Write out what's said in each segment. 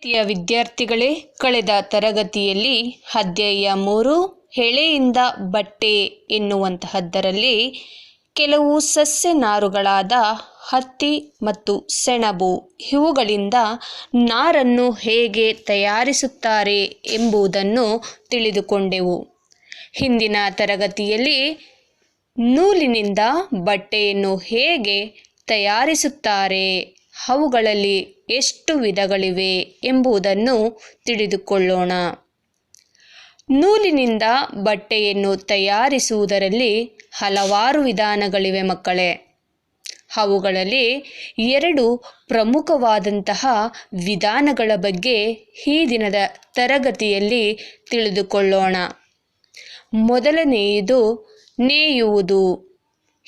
ಪ್ರಿಯ ವಿದ್ಯಾರ್ಥಿಗಳೇ, ಕಳೆದ ತರಗತಿಯಲ್ಲಿ ಅಧ್ಯಾಯ ಮೂರು ಹೆಳೆಯಿಂದ ಬಟ್ಟೆ ಎನ್ನುವಂತಹದ್ದರಲ್ಲಿ ಕೆಲವು ಸಸ್ಯ ನಾರುಗಳಾದ ಹತ್ತಿ ಮತ್ತು ಸೆಣಬು, ಇವುಗಳಿಂದ ನಾರನ್ನು ಹೇಗೆ ತಯಾರಿಸುತ್ತಾರೆ ಎಂಬುದನ್ನು ತಿಳಿದುಕೊಂಡೆವು. ಹಿಂದಿನ ತರಗತಿಯಲ್ಲಿ ನೂಲಿನಿಂದ ಬಟ್ಟೆಯನ್ನು ಹೇಗೆ ತಯಾರಿಸುತ್ತಾರೆ ಅವುಗಳಲ್ಲಿ ಎಷ್ಟು ವಿಧಗಳಿವೆ ಎಂಬುದನ್ನು ತಿಳಿದುಕೊಳ್ಳೋಣ. ನೂಲಿನಿಂದ ಬಟ್ಟೆಯನ್ನು ತಯಾರಿಸುವುದರಲ್ಲಿ ಹಲವಾರು ವಿಧಾನಗಳಿವೆ ಮಕ್ಕಳೇ. ಅವುಗಳಲ್ಲಿ ಎರಡು ಪ್ರಮುಖವಾದಂತಹ ವಿಧಾನಗಳ ಬಗ್ಗೆ ಈ ದಿನದ ತರಗತಿಯಲ್ಲಿ ತಿಳಿದುಕೊಳ್ಳೋಣ. ಮೊದಲನೆಯದು ನೇಯುವುದು,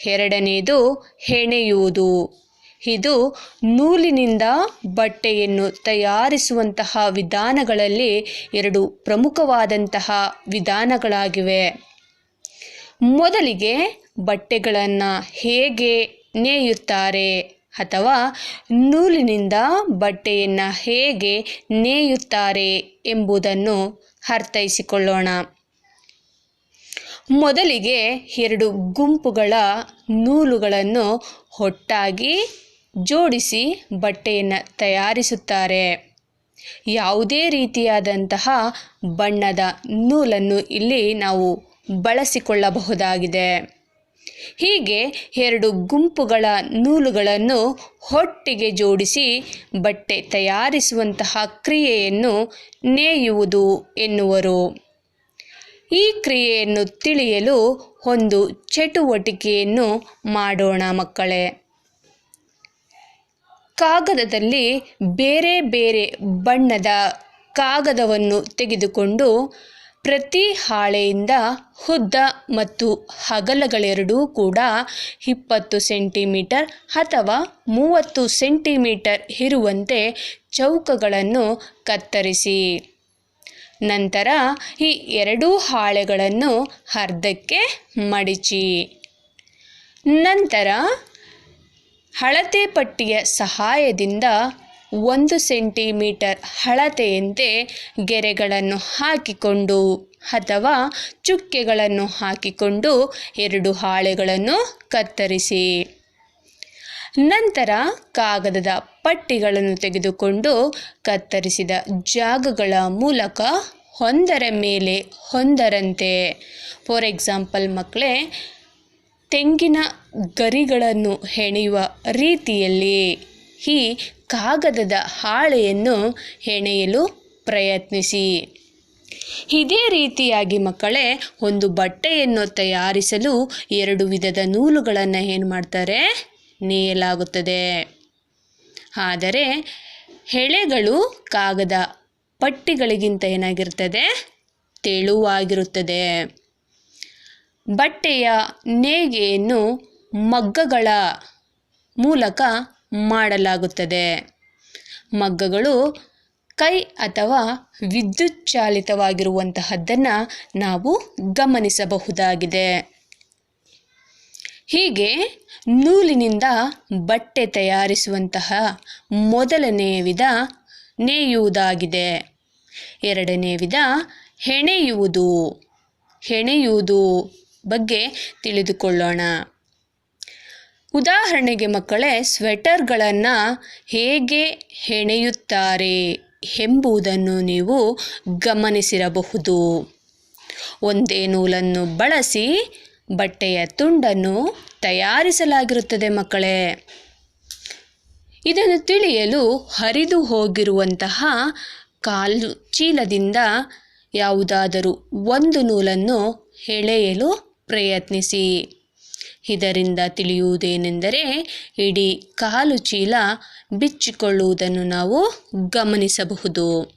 ಎರಡನೆಯದು ಹೆಣೆಯುವುದು. ಇದು ನೂಲಿನಿಂದ ಬಟ್ಟೆಯನ್ನು ತಯಾರಿಸುವಂತಹ ವಿಧಾನಗಳಲ್ಲಿ ಎರಡು ಪ್ರಮುಖವಾದಂತಹ ವಿಧಾನಗಳಾಗಿವೆ. ಮೊದಲಿಗೆ ಬಟ್ಟೆಗಳನ್ನು ಹೇಗೆ ನೇಯುತ್ತಾರೆ ಅಥವಾ ನೂಲಿನಿಂದ ಬಟ್ಟೆಯನ್ನು ಹೇಗೆ ನೇಯುತ್ತಾರೆ ಎಂಬುದನ್ನು ಅರ್ಥೈಸಿಕೊಳ್ಳೋಣ. ಮೊದಲಿಗೆ ಎರಡು ಗುಂಪುಗಳ ನೂಲುಗಳನ್ನು ಒಟ್ಟಾಗಿ ಜೋಡಿಸಿ ಬಟ್ಟೆಯನ್ನು ತಯಾರಿಸುತ್ತಾರೆ. ಯಾವುದೇ ರೀತಿಯಾದಂತಹ ಬಣ್ಣದ ನೂಲನ್ನು ಇಲ್ಲಿ ನಾವು ಬಳಸಿಕೊಳ್ಳಬಹುದಾಗಿದೆ. ಹೀಗೆ ಎರಡು ಗುಂಪುಗಳ ನೂಲುಗಳನ್ನು ಹೊಟ್ಟಿಗೆ ಜೋಡಿಸಿ ಬಟ್ಟೆ ತಯಾರಿಸುವಂತಹ ಕ್ರಿಯೆಯನ್ನು ನೇಯುವುದು ಎನ್ನುವರು. ಈ ಕ್ರಿಯೆಯನ್ನು ತಿಳಿಯಲು ಒಂದು ಚಟುವಟಿಕೆಯನ್ನು ಮಾಡೋಣ ಮಕ್ಕಳೇ. ಕಾಗದದಲ್ಲಿ ಬೇರೆ ಬೇರೆ ಬಣ್ಣದ ಕಾಗದವನ್ನು ತೆಗೆದುಕೊಂಡು ಪ್ರತಿ ಹಾಳೆಯಿಂದ ಉದ್ದ ಮತ್ತು ಅಗಲಗಳೆರಡೂ ಕೂಡ ಇಪ್ಪತ್ತು ಸೆಂಟಿಮೀಟರ್ ಅಥವಾ ಮೂವತ್ತು ಸೆಂಟಿಮೀಟರ್ ಇರುವಂತೆ ಚೌಕಗಳನ್ನು ಕತ್ತರಿಸಿ. ನಂತರ ಈ ಎರಡೂ ಹಾಳೆಗಳನ್ನು ಅರ್ಧಕ್ಕೆ ಮಡಚಿ. ನಂತರ ಅಳತೆ ಪಟ್ಟಿಯ ಸಹಾಯದಿಂದ ಒಂದು ಸೆಂಟಿಮೀಟರ್ ಅಳತೆಯಂತೆ ಗೆರೆಗಳನ್ನು ಹಾಕಿಕೊಂಡು ಅಥವಾ ಚುಕ್ಕೆಗಳನ್ನು ಹಾಕಿಕೊಂಡು ಎರಡು ಹಾಳೆಗಳನ್ನು ಕತ್ತರಿಸಿ. ನಂತರ ಕಾಗದದ ಪಟ್ಟಿಗಳನ್ನು ತೆಗೆದುಕೊಂಡು ಕತ್ತರಿಸಿದ ಜಾಗಗಳ ಮೂಲಕ ಒಂದರ ಮೇಲೆ ಒಂದರಂತೆ. ಫಾರ್ ಎಕ್ಸಾಂಪಲ್ ಮಕ್ಕಳೇ ತೆಂಗಿನ ಗರಿಗಳನ್ನು ಹೆಣೆಯುವ ರೀತಿಯಲ್ಲಿ ಈ ಕಾಗದದ ಹಾಳೆಯನ್ನು ಹೆಣೆಯಲು ಪ್ರಯತ್ನಿಸಿ. ಇದೇ ರೀತಿಯಾಗಿ ಮಕ್ಕಳೇ, ಒಂದು ಬಟ್ಟೆಯನ್ನು ತಯಾರಿಸಲು ಎರಡು ವಿಧದ ನೂಲುಗಳನ್ನು ಏನು ಮಾಡ್ತಾರೆ? ನೇಯಲಾಗುತ್ತದೆ. ಆದರೆ ಎಳೆಗಳು ಕಾಗದ ಪಟ್ಟಿಗಳಿಗಿಂತ ಏನಾಗಿರ್ತದೆ? ತೆಳುವಾಗಿರುತ್ತದೆ. ಬಟ್ಟೆಯ ನೇಯ್ಗೆಯನ್ನು ಮಗ್ಗಗಳ ಮೂಲಕ ಮಾಡಲಾಗುತ್ತದೆ. ಮಗ್ಗಗಳು ಕೈ ಅಥವಾ ವಿದ್ಯುತ್ ಚಾಲಿತವಾಗಿರುವಂತಹದ್ದನ್ನು ನಾವು ಗಮನಿಸಬಹುದಾಗಿದೆ. ಹೀಗೆ ನೂಲಿನಿಂದ ಬಟ್ಟೆ ತಯಾರಿಸುವಂತಹ ಮೊದಲನೆಯ ವಿಧ ನೇಯುವುದಾಗಿದೆ. ಎರಡನೇ ವಿಧ ಹೆಣೆಯುವುದು. ಹೆಣೆಯುವುದು. ಬಗ್ಗೆ ತಿಳಿದುಕೊಳ್ಳೋಣ. ಉದಾಹರಣೆಗೆ ಮಕ್ಕಳೇ, ಸ್ವೆಟರ್ಗಳನ್ನು ಹೇಗೆ ಹೆಣೆಯುತ್ತಾರೆ ಎಂಬುದನ್ನು ನೀವು ಗಮನಿಸಿರಬಹುದು. ಒಂದೇ ನೂಲನ್ನು ಬಳಸಿ ಬಟ್ಟೆಯ ತುಂಡನ್ನು ತಯಾರಿಸಲಾಗಿರುತ್ತದೆ ಮಕ್ಕಳೇ. ಇದನ್ನು ತಿಳಿಯಲು ಹರಿದು ಹೋಗಿರುವಂತಹ ಕಾಲು ಚೀಲದಿಂದ ಯಾವುದಾದರೂ ಒಂದು ನೂಲನ್ನು ಎಳೆಯಲು ಪ್ರಯತ್ನಿಸಿ. ಇದರಿಂದ ತಿಳಿಯುವುದೇನೆಂದರೆ ಇಡೀ ಕಾಲು ಚೀಲ ಬಿಚ್ಚಿಕೊಳ್ಳುವುದನ್ನು ನಾವು ಗಮನಿಸಬಹುದು.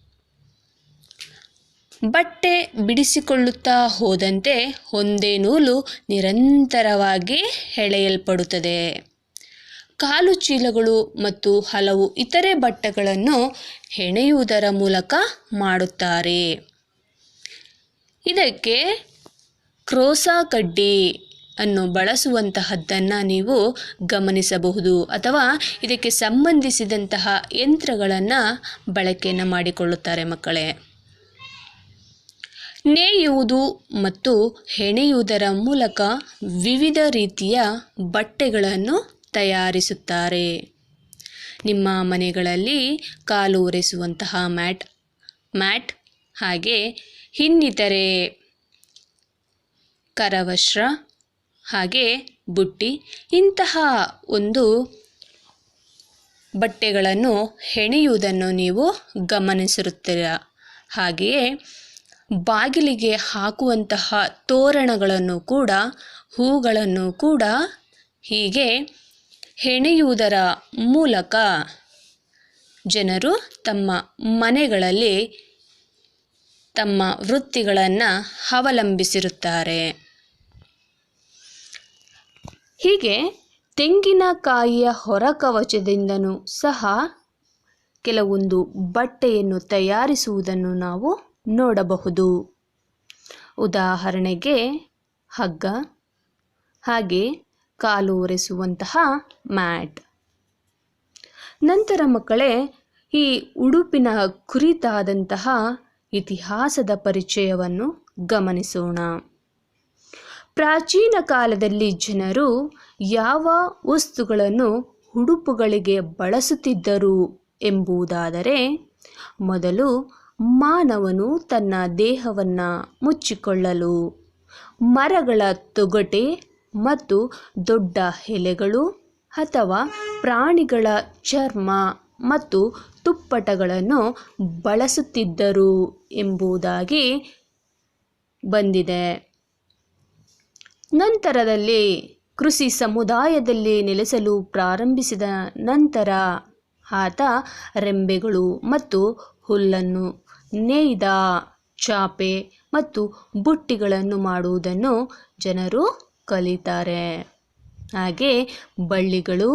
ಬಟ್ಟೆ ಬಿಡಿಸಿಕೊಳ್ಳುತ್ತಾ ಹೋದಂತೆ ಒಂದೇ ನೂಲು ನಿರಂತರವಾಗಿ ಎಳೆಯಲ್ಪಡುತ್ತದೆ. ಕಾಲು ಚೀಲಗಳು ಮತ್ತು ಹಲವು ಇತರೆ ಬಟ್ಟೆಗಳನ್ನು ಹೆಣೆಯುವುದರ ಮೂಲಕ ಮಾಡುತ್ತಾರೆ. ಇದಕ್ಕೆ ಕ್ರೋಸಾ ಕಡ್ಡಿ ಅನ್ನು ಬಳಸುವಂತಹದ್ದನ್ನು ನೀವು ಗಮನಿಸಬಹುದು. ಅಥವಾ ಇದಕ್ಕೆ ಸಂಬಂಧಿಸಿದಂತಹ ಯಂತ್ರಗಳನ್ನು ಬಳಕೆಯನ್ನು ಮಾಡಿಕೊಳ್ಳುತ್ತಾರೆ ಮಕ್ಕಳೇ. ನೇಯುವುದು ಮತ್ತು ಹೆಣೆಯುವುದರ ಮೂಲಕ ವಿವಿಧ ರೀತಿಯ ಬಟ್ಟೆಗಳನ್ನು ತಯಾರಿಸುತ್ತಾರೆ. ನಿಮ್ಮ ಮನೆಗಳಲ್ಲಿ ಕಾಲು ಒರೆಸುವಂತಹ ಮ್ಯಾಟ್ ಮ್ಯಾಟ್ ಹಾಗೆ ಇನ್ನಿತರೆ ಕರವಸ್ತ್ರ, ಹಾಗೆ ಬುಟ್ಟಿ, ಇಂತಹ ಒಂದು ಬಟ್ಟೆಗಳನ್ನು ಹೆಣೆಯುವುದನ್ನು ನೀವು ಗಮನಿಸಿರುತ್ತೀರ. ಹಾಗೆಯೇ ಬಾಗಿಲಿಗೆ ಹಾಕುವಂತಹ ತೋರಣಗಳನ್ನು ಕೂಡ, ಹೂಗಳನ್ನು ಕೂಡ ಹೀಗೆ ಹೆಣೆಯುವುದರ ಮೂಲಕ ಜನರು ತಮ್ಮ ಮನೆಗಳಲ್ಲಿ ತಮ್ಮ ವೃತ್ತಿಗಳನ್ನು ಅವಲಂಬಿಸಿರುತ್ತಾರೆ. ಹೀಗೆ ತೆಂಗಿನಕಾಯಿಯ ಹೊರಕವಚದಿಂದನೂ ಸಹ ಕೆಲವೊಂದು ಬಟ್ಟೆಯನ್ನು ತಯಾರಿಸುವುದನ್ನು ನಾವು ನೋಡಬಹುದು. ಉದಾಹರಣೆಗೆ ಹಗ್ಗ, ಹಾಗೆ ಕಾಲು ಒರೆಸುವಂತಹ ಮ್ಯಾಟ್. ನಂತರ ಮಕ್ಕಳೇ, ಈ ಉಡುಪಿನ ಕುರಿತಾದಂತಹ ಇತಿಹಾಸದ ಪರಿಚಯವನ್ನು ಗಮನಿಸೋಣ. ಪ್ರಾಚೀನ ಕಾಲದಲ್ಲಿ ಜನರು ಯಾವ ವಸ್ತುಗಳನ್ನು ಉಡುಪುಗಳಿಗೆ ಬಳಸುತ್ತಿದ್ದರು ಎಂಬುದಾದರೆ ಮೊದಲು ಮಾನವನು ತನ್ನ ದೇಹವನ್ನು ಮುಚ್ಚಿಕೊಳ್ಳಲು ಮರಗಳ ತೊಗಟೆ ಮತ್ತು ದೊಡ್ಡ ಎಲೆಗಳು ಅಥವಾ ಪ್ರಾಣಿಗಳ ಚರ್ಮ ಮತ್ತು ತುಪ್ಪಟಗಳನ್ನು ಬಳಸುತ್ತಿದ್ದರು ಎಂಬುದಾಗಿ ಬಂದಿದೆ. ನಂತರದಲ್ಲಿ ಕೃಷಿ ಸಮುದಾಯದಲ್ಲಿ ನೆಲೆಸಲು ಪ್ರಾರಂಭಿಸಿದ ನಂತರ ಆತ ರೆಂಬೆಗಳು ಮತ್ತು ಹುಲ್ಲನ್ನು ನೇಯ್ದ ಚಾಪೆ ಮತ್ತು ಬುಟ್ಟಿಗಳನ್ನು ಮಾಡುವುದನ್ನು ಜನರು ಕಲಿತಾರೆ. ಹಾಗೆ ಬಳ್ಳಿಗಳು,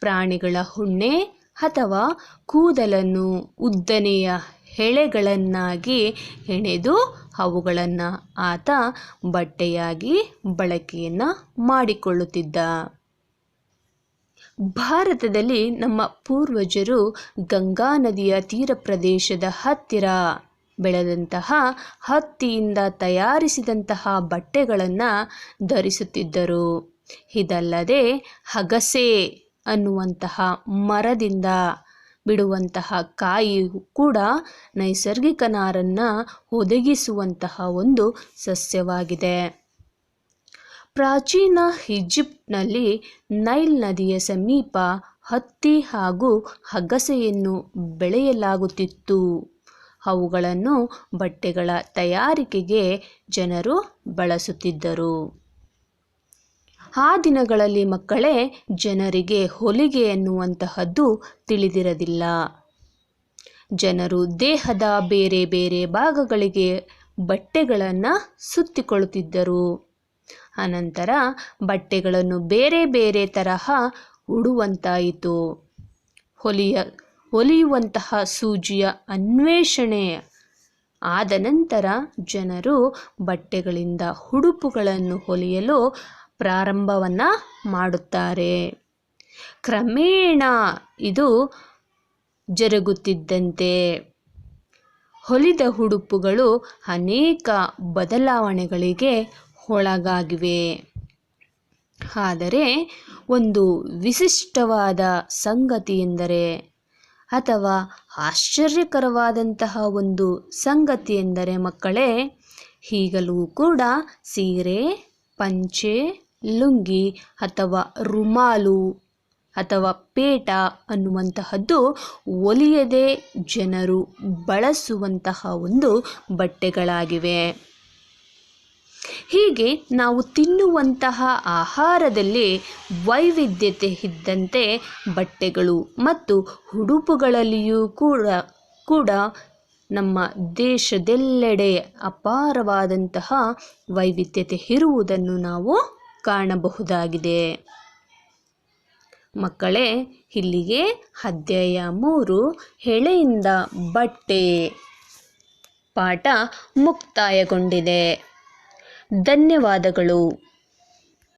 ಪ್ರಾಣಿಗಳ ಹುಣ್ಣೆ ಅಥವಾ ಕೂದಲನ್ನು ಉದ್ದನೆಯ ಎಳೆಗಳನ್ನಾಗಿ ಹೆಣೆದು ಅವುಗಳನ್ನು ಆತ ಬಟ್ಟೆಯಾಗಿ ಬಳಕೆಯನ್ನು ಮಾಡಿಕೊಳ್ಳುತ್ತಿದ್ದ. ಭಾರತದಲ್ಲಿ ನಮ್ಮ ಪೂರ್ವಜರು ಗಂಗಾ ನದಿಯ ತೀರ ಪ್ರದೇಶದ ಹತ್ತಿರ ಬೆಳೆದಂತಹ ಹತ್ತಿಯಿಂದ ತಯಾರಿಸಿದಂತಹ ಬಟ್ಟೆಗಳನ್ನು ಧರಿಸುತ್ತಿದ್ದರು. ಇದಲ್ಲದೆ ಅಗಸೆ ಅನ್ನುವಂತಹ ಮರದಿಂದ ಬಿಡುವಂತಹ ಕಾಯಿ ಕೂಡ ನೈಸರ್ಗಿಕ ನಾರನ್ನು ಒದಗಿಸುವಂತಹ ಒಂದು ಸಸ್ಯವಾಗಿದೆ. ಪ್ರಾಚೀನ ಈಜಿಪ್ಟ್ನಲ್ಲಿ ನೈಲ್ ನದಿಯ ಸಮೀಪ ಹತ್ತಿ ಹಾಗೂ ಅಗಸೆಯನ್ನು ಬೆಳೆಯಲಾಗುತ್ತಿತ್ತು. ಅವುಗಳನ್ನು ಬಟ್ಟೆಗಳ ತಯಾರಿಕೆಗೆ ಜನರು ಬಳಸುತ್ತಿದ್ದರು. ಆ ದಿನಗಳಲ್ಲಿ ಮಕ್ಕಳೇ ಜನರಿಗೆ ಹೊಲಿಗೆ ಎನ್ನುವಂತಹದ್ದು ತಿಳಿದಿರಲಿಲ್ಲ ಜನರು ದೇಹದ ಬೇರೆ ಬೇರೆ ಭಾಗಗಳಿಗೆ ಬಟ್ಟೆಗಳನ್ನು ಸುತ್ತಿಕೊಳ್ಳುತ್ತಿದ್ದರು. ಅನಂತರ ಬಟ್ಟೆಗಳನ್ನು ಬೇರೆ ಬೇರೆ ತರಹ ಉಡುವಂತಾಯಿತು. ಹೊಲಿಯ, ಹೊಲಿಯುವಂತಹ ಸೂಜಿಯ ಅನ್ವೇಷಣೆ ಆದ ನಂತರ ಜನರು ಬಟ್ಟೆಗಳಿಂದ ಉಡುಪುಗಳನ್ನು ಹೊಲಿಯಲು ಪ್ರಾರಂಭವನ್ನು ಮಾಡುತ್ತಾರೆ. ಕ್ರಮೇಣ ಇದು ಜರುಗುತ್ತಿದ್ದಂತೆ. ಹೊಲಿದ ಉಡುಪುಗಳು ಅನೇಕ ಬದಲಾವಣೆಗಳಿಗೆ ಒಳಗಾಗಿವೆ. ಆದರೆ ಒಂದು ವಿಶಿಷ್ಟವಾದ ಸಂಗತಿ ಎಂದರೆ, ಅಥವಾ ಆಶ್ಚರ್ಯಕರವಾದಂತಹ ಒಂದು ಸಂಗತಿ ಎಂದರೆ ಮಕ್ಕಳೇ, ಈಗಲೂ ಕೂಡ ಸೀರೆ, ಪಂಚೆ ಲುಂಗಿ ಅಥವಾ ರುಮಾಲು ಅಥವಾ ಪೇಟ ಅನ್ನುವಂತಹದ್ದು ಒಲಿಯದೆ ಜನರು ಬಳಸುವಂತಹ ಒಂದು ಬಟ್ಟೆಗಳಾಗಿವೆ. ಹೀಗೆ ನಾವು ತಿನ್ನುವಂತಹ ಆಹಾರದಲ್ಲಿ ವೈವಿಧ್ಯತೆ ಇದ್ದಂತೆ ಬಟ್ಟೆಗಳು ಮತ್ತು ಉಡುಪುಗಳಲ್ಲಿಯೂ ಕೂಡ ಕೂಡ ನಮ್ಮ ದೇಶದೆಲ್ಲೆಡೆ ಅಪಾರವಾದಂತಹ ವೈವಿಧ್ಯತೆ ಇರುವುದನ್ನು ನಾವು ಕಾಣಬಹುದಾಗಿದೆ. ಮಕ್ಕಳೇ ಇಲ್ಲಿಗೆ ಅಧ್ಯಾಯ ಮೂರು ಎಳೆಯಿಂದ ಬಟ್ಟೆ ಪಾಠ ಮುಕ್ತಾಯಗೊಂಡಿದೆ. ಧನ್ಯವಾದಗಳು.